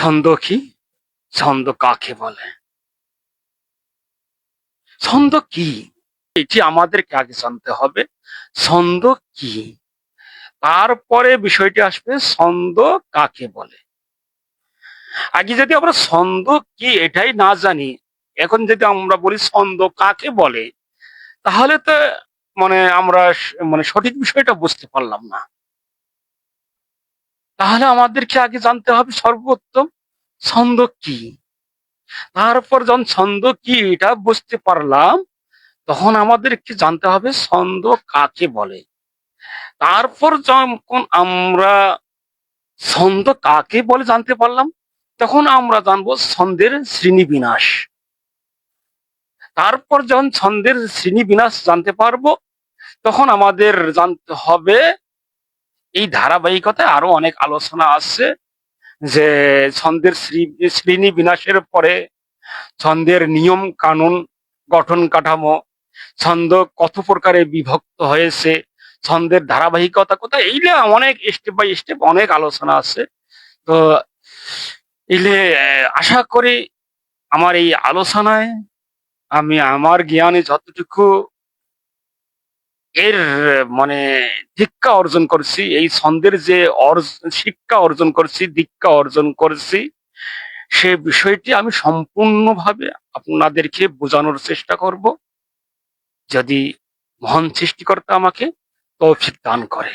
ছন্দ কি? ছন্দ কাকে বলে? ছন্দ কি? এটি আমাদেরকে আগে জানতে হবে। ছন্দ কি? তারপরে বিষয়টি আসবে ছন্দ কাকে বলে? আগে যদি আমরা ছন্দ কি এটাই না জানি, এখন যদি আমরা বলি ছন্দ কাকে বলে, তাহলে তো মানে আমরা মানে সঠিক বিষয়টা বুঝতে পারলাম না। তাহলে আমাদেরকে আগে জানতে হবে সর্বোত্তম ছন্দ কি। তারপর যখন ছন্দ কি এটা বুঝতে পারলাম, তখন আমাদেরকে জানতে হবে ছন্দ কাকে বলে। তারপর যখন আমরা ছন্দ কাকে বলে জানতে পারলাম, তখন আমরা জানব ছন্দের শ্রেণি বিনাশ তারপর যখন ছন্দের শ্রেণি বিনাশ জানতে পারব, তখন আমাদের জানতে হবে এই ধারাবাহিকতায় আরও অনেক আলোচনা আসছে যে ছন্দের শ্রী- শ্রেণি বিনাশের পরে ছন্দের নিয়ম কানুন গঠন কাঠামো, ছন্দ কত প্রকারে বিভক্ত হয়েছে, ছন্দের ধারাবাহিকতা কোথায়? এইলে অনেক স্টেপ বাই স্টেপ অনেক আলোচনা আছে। তো এইলে আশা করি আমার এই আলোচনায় আমি আমার জ্ঞানে যতটুকু এর মানে দীক্ষা অর্জন করছি, এই ছন্দের যে শিক্ষা অর্জন করছি, দীক্ষা অর্জন করছি, সে বিষয়টি আমি সম্পূর্ণভাবে আপনাদেরকে বোঝানোর চেষ্টা করব। যদি মহান সৃষ্টিকর্তা আমাকে তৌফিক দান করে।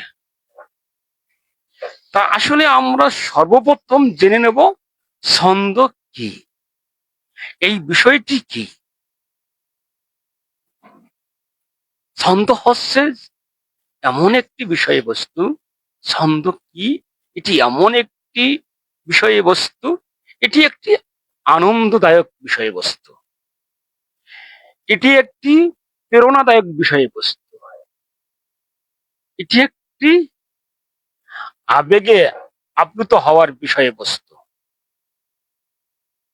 তা আসলে আমরা সর্বপ্রথম জেনে নেব, ছন্দ কি? এই বিষয়টি কি? ছন্দ হচ্ছে এমন একটি বিষয়বস্তু, ছন্দ কি? এটি এমন একটি বিষয়বস্তু, এটি একটি আনন্দদায়ক বিষয়বস্তু। এটি একটি প্রেরণাদায়ক বিষয়বস্তু। এটি একটি আবেগে আপ্লুত হওয়ার বিষয়বস্তু।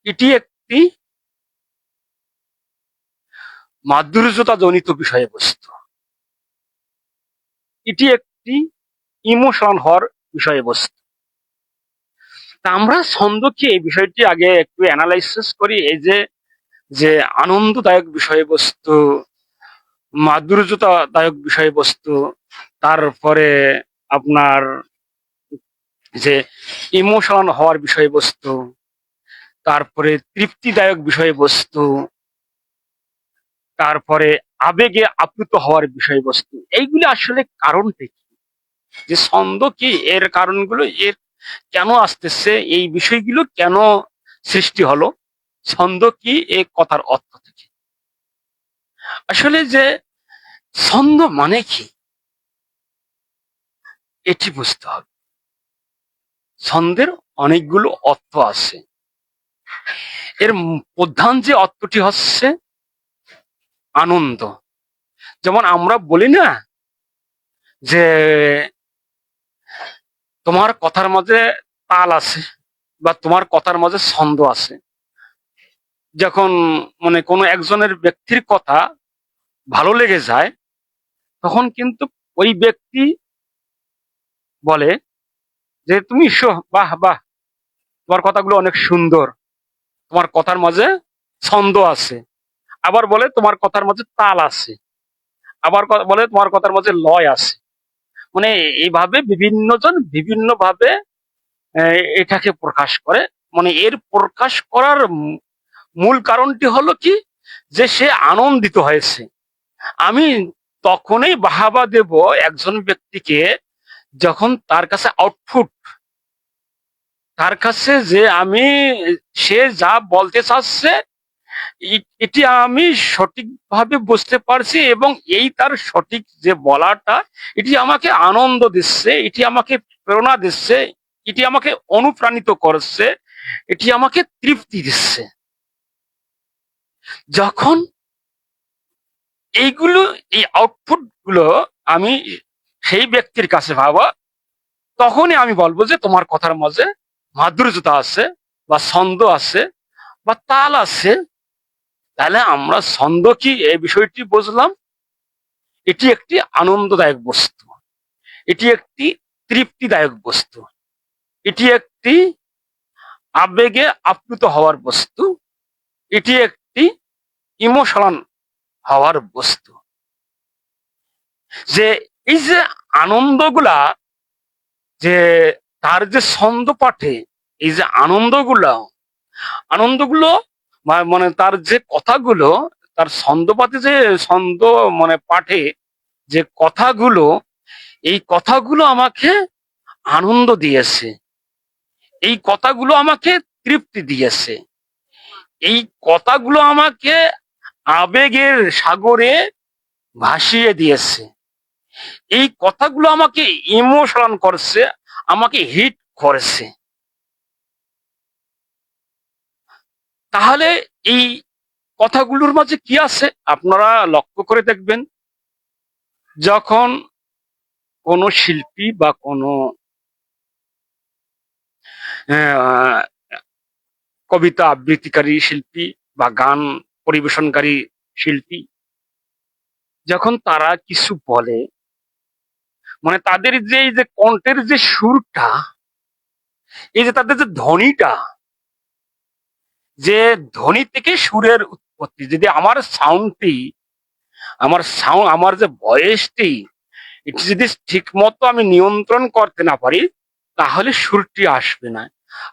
এটি একটি মাধুর্যতা জনিত বিষয়বস্তু। এটি একটি ইমোশন হওয়ার বিষয়বস্তু। তা আমরা ছন্দকে এই বিষয়টি আগে একটু অ্যানালাইসিস করি, এই যে যে আনন্দদায়ক বিষয়বস্তু, মাধুর্যতাদায়ক বিষয়বস্তু, তারপরে আপনার যে ইমোশন হওয়ার বিষয়বস্তু, তারপরে তৃপ্তিদায়ক বিষয়বস্তু, তারপরে আবেগে আপ্লুত হওয়ার বিষয়বস্তু। এইগুলি আসলে কারণটা কি? যে ছন্দ কি? এর কারণগুলো এর কেন আসতেছে? এই বিষয়গুলো কেন সৃষ্টি হলো? ছন্দ কি? এই কথার অর্থ থেকে আসলে যে ছন্দ মানে কি? এটি বুঝতে হবে। ছন্দের অনেকগুলো অর্থ আছে। এর প্রধান যে অর্থটি হচ্ছে আনন্দ। যেমন আমরা বলি না যে তোমার কথার মাঝে তাল আছে বা তোমার কথার মাঝে ছন্দ আছে। যখন মানে কোনো একজনের ব্যক্তির কথা ভালো লেগে যায়, তখন কিন্তু ওই ব্যক্তি বলে যে, তুমি বাহ বাহ, তোমার কথাগুলো অনেক সুন্দর, তোমার কথার মাঝে ছন্দ আছে। আবার বলে তোমার কথার মধ্যে তাল আছে। আবার বলে তোমার কথার মধ্যে লয় আছে। মানে এইভাবে বিভিন্ন জন বিভিন্ন ভাবে এটাকে প্রকাশ করে। মানে এর প্রকাশ করার মূল কারণটি হলো কি? যে সে আনন্দিত হয়েছে। আমি তখনই বাহাবা দেব একজন ব্যক্তিকে যখন তার কাছে আউটপুট তার কাছে যে আমি, সে যা বলতে চাচ্ছে এটি আমি সঠিকভাবে বুঝতে পারছি এবং এই তার সঠিক যে বলাটা, এটি আমাকে আনন্দ দিচ্ছে, এটি আমাকে প্রেরণা দিচ্ছে, এটি আমাকে অনুপ্রাণিত করছে, এটি আমাকে তৃপ্তি দিচ্ছে। যখন এইগুলো, এই আউটপুটগুলো আমি সেই ব্যক্তির কাছে ভাবা তখনই আমি বলব যে তোমার কথার মাঝে মাধুর্যতা আছে, বা ছন্দ আছে, বা তাল আছে তাহলে আমরা ছন্দ কি? এই বিষয়টি বুঝলাম। এটি একটি আনন্দদায়ক বস্তু। এটি একটি তৃপ্তিদায়ক বস্তু। এটি একটি আবেগে আপ্লুত হওয়ার বস্তু। এটি একটি ইমোশনাল হওয়ার বস্তু। যে এই যে আনন্দগুলা, যে তার যে ছন্দ পাঠে এই যে আনন্দগুলা, আনন্দগুলো মানে তার যে কথাগুলো, তার ছন্দপাতে যে ছন্দ মানে পাঠে যে কথাগুলো, এই কথাগুলো আমাকে আনন্দ দিয়েছে। এই কথাগুলো আমাকে তৃপ্তি দিয়েছে। এই কথাগুলো আমাকে আবেগের সাগরে ভাসিয়ে দিয়েছে। এই কথাগুলো আমাকে ইমোশন করছে, আমাকে হিট করেছে। তাহলে এই কথাগুলোর মাঝে কি আছে? আপনারা লক্ষ্য করে দেখবেন, যখন কোনো শিল্পী বা কোনো কবিতা আবৃত্তিকারী শিল্পী বা গান পরিবেশনকারী শিল্পী, যখন তারা কিছু বলে মানে তাদের যে, এই যে কণ্ঠের যে সুরটা, এই যে তাদের যে ধ্বনিটা যে ধ্বনি থেকে সুরের উৎপত্তি, যদি আমার সাউন্ডটি আমার সাউন্ড আমার যে ভয়েসটি এটি যদি ঠিক মতো আমি নিয়ন্ত্রণ করতে না পারি, তাহলে সুরটি আসবে না।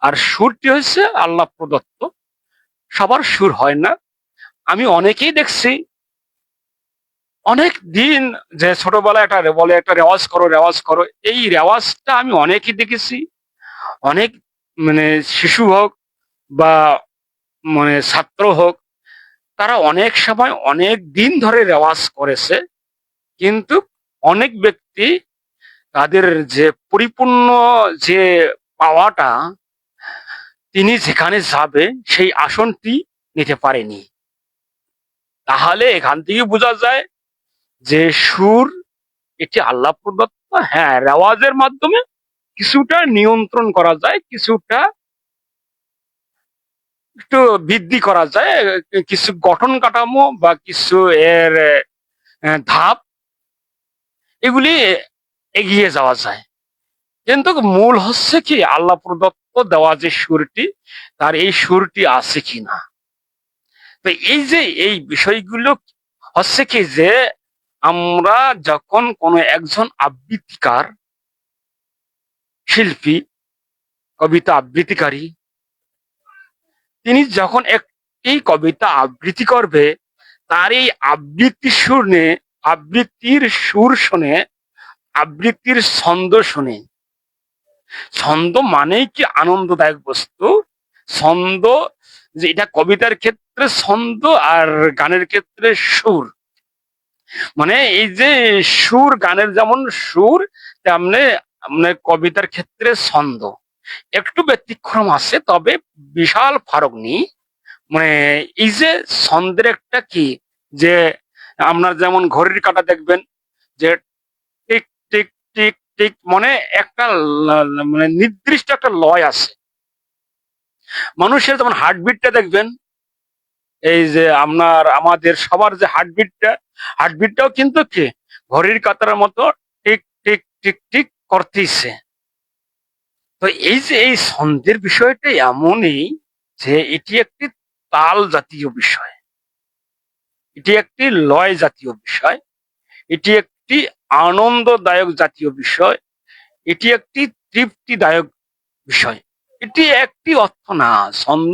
আর সুরটি হচ্ছে আল্লাহ প্রদত্ত। সবার সুর হয় না। আমি অনেকেই দেখছি অনেক দিন যে ছোটবেলায় একটা বলে একটা রেওয়াজ করো রেওয়াজ করো, এই রেওয়াজটা আমি অনেকই দেখেছি। অনেক মানে শিশু হোক বা মানে ছাত্র হোক, তারা অনেক সময় অনেক দিন ধরে রেওয়াজ করেছে, কিন্তু অনেক ব্যক্তি তাদের যে পরিপূর্ণ যে পাওয়াটা তিনি যেখানে যাবে, সেই আসনটি নিতে পারেনি। তাহলে এখান থেকে বোঝা যায় যে সুর এটি আল্লাহ প্রদত্ত হ্যাঁ রেওয়াজের মাধ্যমে কিছুটা নিয়ন্ত্রণ করা যায়, কিছুটা একটু বৃদ্ধি করা যায়, কিছু গঠন কাঠামো বা কিছু এর ধাপ, এগুলি এগিয়ে যাওয়া যায়। কিন্তু মূল হচ্ছে কি, আল্লাহ প্রদত্ত দেওয়া যে সুরটি, তার এই সুরটি আছে কিনা? তো এই যে, এই বিষয়গুলো হচ্ছে কি যে, আমরা যখন কোনো একজন আবৃত্তিকার, শিল্পী, কবিতা আবৃত্তিকারী তিনি যখন একটি কবিতা আবৃত্তি করবে, তার এই আবৃত্তি সুর শুনে আবৃত্তির সুর শুনে, আবৃত্তির ছন্দ শুনে। ছন্দ মানেই কি আনন্দদায়ক বস্তু? ছন্দ যে এটা কবিতার ক্ষেত্রে ছন্দ আর গানের ক্ষেত্রে সুর। মানে এই যে সুর, গানের যেমন সুর, তেমনি মানে কবিতার ক্ষেত্রে ছন্দ। একটু ব্যতিক্রম আছে, তবে বিশাল ফারক নেই মানে এই যে ছন্দের একটা কি, যে আপনার যেমন ঘড়ির কাঁটা দেখবেন, যে টিক টিক টিক টিক মানে একটা মানে নির্দিষ্ট একটা লয় আছে। মানুষের যেমন হার্টবিটটা দেখবেন, এই যে আপনার, আমাদের সবার যে হার্টবিটটা হার্টবিটটাও কিন্তু কি, ঘড়ির কাতার মতো টিক টিক টিক টিক করতেইছে। তো এই যে এই ছন্দের বিষয়টা এমনই যে এটি একটি তাল জাতীয় বিষয়। এটি একটি লয় জাতীয় বিষয়। এটি একটি আনন্দদায়ক জাতীয় বিষয়। এটি একটি তৃপ্তিদায়ক বিষয়। এটি একটি অর্থ না, ছন্দ।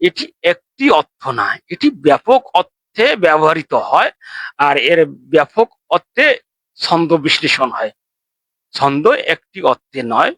এটি একটি অর্থ না। এটি ব্যাপক অর্থে ব্যবহৃত হয় আর এর ব্যাপক অর্থে ছন্দ বিশ্লেষণ হয়। ছন্দ একটি অর্থে নয়